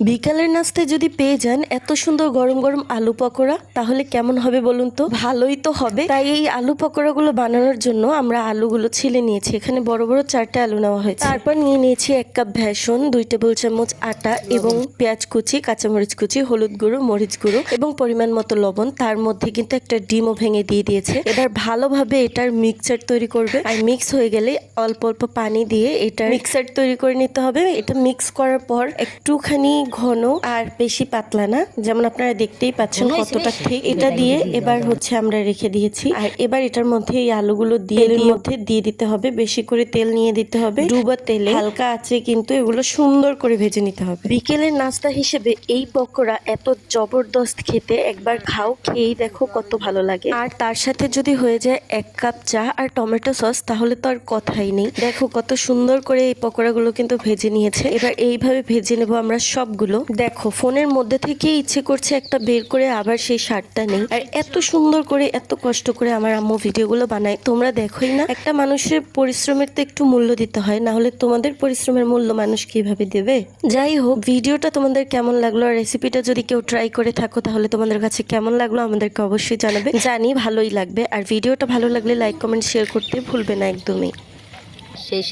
বিকালের নাস্তায় যদি পেয়ে যান এত সুন্দর গরম গরম আলু পকোড়া তাহলে কেমন হবে বলুন তো? ভালোই তো হবে। তাই এই আলু পকোড়াগুলো বানানোর জন্য আমরা আলুগুলো ছিলে নিয়েছি। এখানে বড় বড় চারটে আলু নেওয়া হয়েছে। তারপর নিয়ে নিয়েছি এক কাপ ভেষন দুই টেবিল চামচ আটা এবং পেঁয়াজ কুচি কাঁচামরিচ কুচি হলুদ গুঁড়ো মরিচ গুঁড়ো এবং পরিমাণ মতো লবণ। তার মধ্যে কিন্তু একটা ডিমও ভেঙে দিয়ে দিয়েছে। এবার ভালোভাবে এটার মিক্সচার তৈরি করবে। আর মিক্স হয়ে গেলে অল্প অল্প পানি দিয়ে এটা মিক্সার তৈরি করে নিতে হবে। এটা মিক্স করার পর একটুখানি ঘন আর বেশি পাতলা না। যেমন আপনারা দেখতেই পাচ্ছেন কতটা ঠিক। এটা দিয়ে এবার হচ্ছে আমরা রেখে দিয়েছি। আর এবার এটার মধ্যে এই আলুগুলো দিয়ে মধ্যে দিয়ে দিতে হবে। বেশি করে তেল নিয়ে দিতে হবে। ডুবা তেলে। হালকা আছে কিন্তু এগুলো সুন্দর করে ভেজে নিতে হবে। বিকেলের নাস্তা হিসেবে এই পকোড়া এত জবরদস্ত খেতে একবার খাও খেয়েই দেখো কত ভালো লাগে। আর তার সাথে যদি হয়ে যায় এক কাপ চা আর টমেটো সস তাহলে তো আর কথাই নেই। দেখো কত সুন্দর করে এই পকোড়াগুলো কিন্তু ভেজে নিয়েছে। এবার এইভাবে ভেজে নেব আমরা সবগুলো। দেখো, ফোনের মধ্যে থেকে ইচ্ছে করছে একটা বের করে আবার সেই শার্টটা নেই। আর এত সুন্দর করে, এত কষ্ট করে আমার আম্মু ভিডিওগুলো বানায়। তোমরা দেখোই না, একটা মানুষের পরিশ্রমের তো একটু মূল্য দিতে হয়। না হলে তোমাদের পরিশ্রমের মূল্য মানুষ কীভাবে দেবে? যাই হোক, ভিডিওটা তোমাদের কেমন লাগল আর রেসিপিটা যদি কেউ ট্রাই করে থাকো, তাহলে তোমাদের কাছে কেমন লাগল আমাদেরকে অবশ্যই জানাবে। জানি ভালোই লাগবে। আর ভিডিওটা ভালো লাগলে লাইক, কমেন্ট, শেয়ার করতে ভুলবে না একদমই। সেই